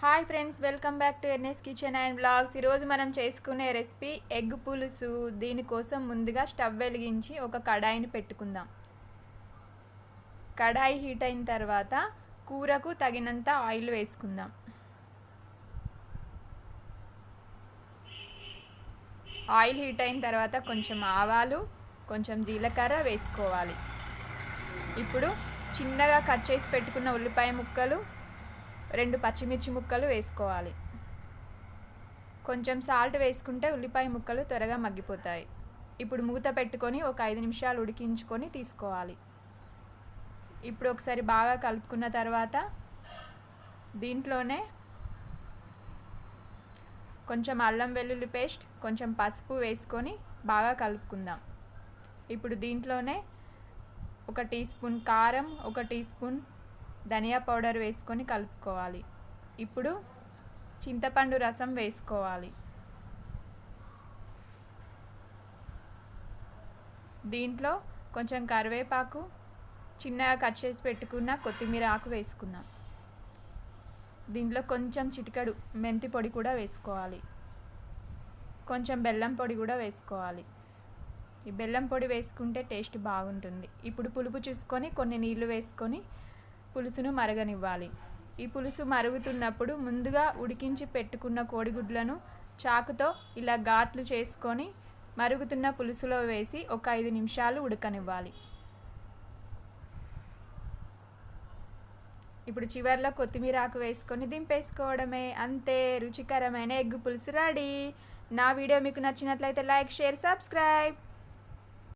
Hi friends welcome back to NS kitchen and vlogs ఈరోజు మనం చేసుకునే రెసిపీ ఎగ్ పులుసు. దీనికోసం ముందుగా స్టవ్ వెలిగించి ఒక కడాయిని పెట్టుకుందాం. కడాయి హీట్ అయిన తర్వాత కూరకు తగినంత ఆయిల్ వేసుకుందాం. ఆయిల్ హీట్ అయిన తర్వాత కొంచెం ఆవాలు కొంచెం జీలకర్ర వేసుకోవాలి. ఇప్పుడు చిన్నగా కట్ చేసి పెట్టుకున్న ఉల్లిపాయ ముక్కలు రెండు పచ్చిమిర్చి ముక్కలు వేసుకోవాలి. కొంచెం సాల్ట్ వేసుకుంటే ఉల్లిపాయ ముక్కలు త్వరగా మగ్గిపోతాయి. ఇప్పుడు మూత పెట్టుకొని ఒక ఐదు నిమిషాలు ఉడికించుకొని తీసుకోవాలి. ఇప్పుడు ఒకసారి బాగా కలుపుకున్న తర్వాత దీంట్లోనే కొంచెం అల్లం వెల్లుల్లి పేస్ట్ కొంచెం పసుపు వేసుకొని బాగా కలుపుకుందాం. ఇప్పుడు దీంట్లోనే ఒక టీ స్పూన్ కారం ఒక టీ స్పూన్ ధనియా పౌడర్ వేసుకొని కలుపుకోవాలి. ఇప్పుడు చింతపండు రసం వేసుకోవాలి. దీంట్లో కొంచెం కరివేపాకు చిన్నగా కట్ చేసి పెట్టుకున్న కొత్తిమీర ఆకు వేసుకుందాం. దీంట్లో కొంచెం చిటికడు మెంతి పొడి కూడా వేసుకోవాలి. కొంచెం బెల్లం పొడి కూడా వేసుకోవాలి. ఈ బెల్లం పొడి వేసుకుంటే టేస్ట్ బాగుంటుంది. ఇప్పుడు పులుపు చూసుకొని కొన్ని నీళ్ళు వేసుకొని పులుసును మరగనివ్వాలి. ఈ పులుసు మరుగుతున్నప్పుడు ముందుగా ఉడికించి పెట్టుకున్న కోడిగుడ్లను చాకుతో ఇలా ఘాట్లు చేసుకొని మరుగుతున్న పులుసులో వేసి ఒక ఐదు నిమిషాలు ఉడకనివ్వాలి. ఇప్పుడు చివర్లో కొత్తిమీర ఆకు వేసుకొని దింపేసుకోవడమే. అంతే రుచికరమైన ఎగ్గు పులుసు రెడీ. నా వీడియో మీకు నచ్చినట్లయితే లైక్ షేర్ సబ్స్క్రైబ్.